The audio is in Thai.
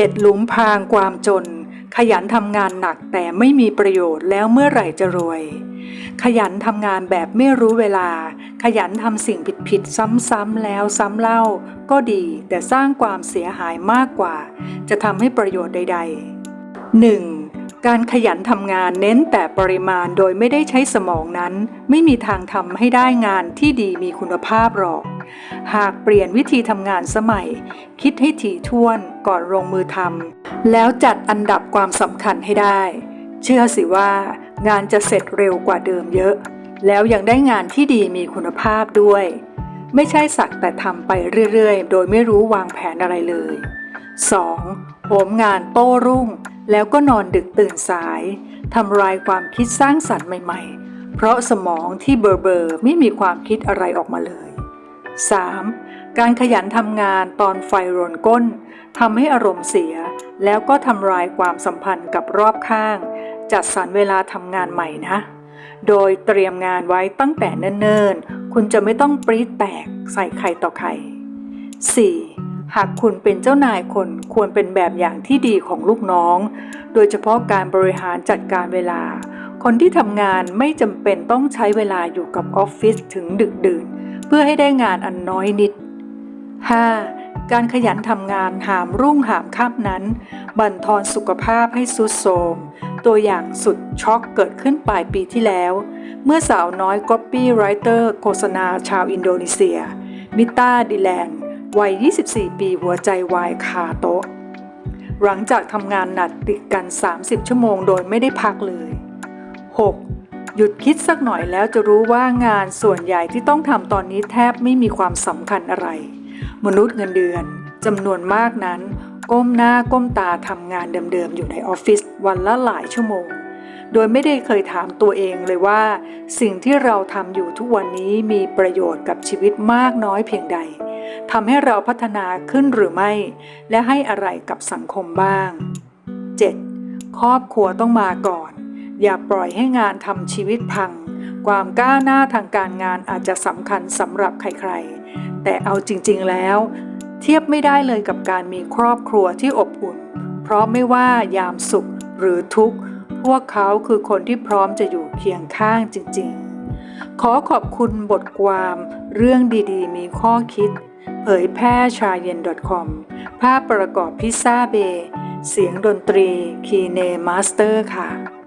เจ็ดหลุมพรางความจน ขยันทำงานหนักแต่ไม่มีประโยชน์แล้วเมื่อไหร่จะรวย ขยันทำงานแบบไม่รู้เวลา ขยันทำสิ่งผิดๆซ้ำๆแล้วซ้ำเล่า ก็ดีแต่สร้างความเสียหายมากกว่า จะทำให้ประโยชน์ใด ๆ 1. การขยันทำงานเน้นแต่ปริมาณโดยไม่ได้ใช้สมองนั้น ไม่มีทางทำให้ได้งานที่ดีมีคุณภาพหรอก หากเปลี่ยนวิธีทำงานสมัย คิดให้ถี่ถ้วนก่อนลงมือทำแล้วจัดอันดับความสำคัญให้ได้ เชื่อสิว่า งานจะเสร็จเร็วกว่าเดิมเยอะ แล้วยังได้งานที่ดีมีคุณภาพด้วย ไม่ใช่สักแต่ทำไปเรื่อยๆ โดยไม่รู้วางแผนอะไรเลย 2. โหมงานโต้รุ่ง แล้วก็นอนดึกตื่นสายทำลายความคิดสร้างสรรค์ใหม่ ๆ เพราะสมองที่เบอร์เบอร์ไม่มีความคิดอะไรออกมาเลย 3. การขยันทำงานตอนไฟรนก้นทำให้อารมณ์เสีย แล้วก็ทำลายความสัมพันธ์กับรอบข้าง จัดสรรเวลาทำงานใหม่นะ โดยเตรียมงานไว้ตั้งแต่เนิ่นๆ คุณจะไม่ต้องปรี๊ดแตกใส่ใครต่อใคร 4. หากคุณเป็นเจ้านายคนควรเป็นแบบอย่างที่ดีของลูกน้อง โดยเฉพาะการบริหารจัดการเวลา คนที่ทำงานไม่จำเป็นต้องใช้เวลาอยู่กับออฟฟิศถึงดึกดื่น เพื่อให้ได้งานอันน้อยนิด 5. การขยันทำงานหามรุ่งหามค่ำนั้น บั่นทอนสุขภาพให้สุดโทมตัวอย่างสุดช็อกเกิดขึ้นปลายปีที่แล้ว เมื่อสาวน้อยก๊อปปี้ไรเตอร์โฆษณาชาวอินโดนีเซีย มิต้าดิแลน วัย 24 ปีหัวใจวายคาโต๊ะ หลังจากทำงานหนักติดกัน 30 ชั่วโมงโดยไม่ได้พักเลย 6. หยุดคิดสักหน่อยแล้วจะรู้ว่างานส่วนใหญ่ที่ต้องทำตอนนี้แทบไม่มีความสำคัญอะไร มนุษย์เงินเดือนจำนวนมากนั้น ก้มหน้าก้มตาทำงานเดิมๆ อยู่ในออฟฟิศวันละหลายชั่วโมง โดยไม่ได้เคยถามตัวเองเลยว่า สิ่งที่เราทำอยู่ทุกวันนี้มีประโยชน์กับชีวิตมากน้อยเพียงใด ทำให้เราพัฒนาขึ้นหรือไม่ และให้อะไรกับสังคมบ้าง 7. ครอบครัวต้องมาก่อน อย่าปล่อยให้งานทำชีวิตพัง ความก้าวหน้าทางการงานอาจจะสำคัญสำหรับใครๆ แต่เอาจริงๆแล้ว เทียบไม่ได้เลยกับการมีครอบครัวที่อบอุ่น เพราะไม่ว่ายามสุขหรือทุกข์พวกเขาคือคนที่พร้อมจะอยู่เคียงข้างจริงๆ ขอขอบคุณบทความ เรื่องดีๆ มีข้อคิด เผยแพร่ชาเย็น .com ภาพประกอบพิซซ่าเบย์เสียงดนตรี คีเนมาสเตอร์ค่ะ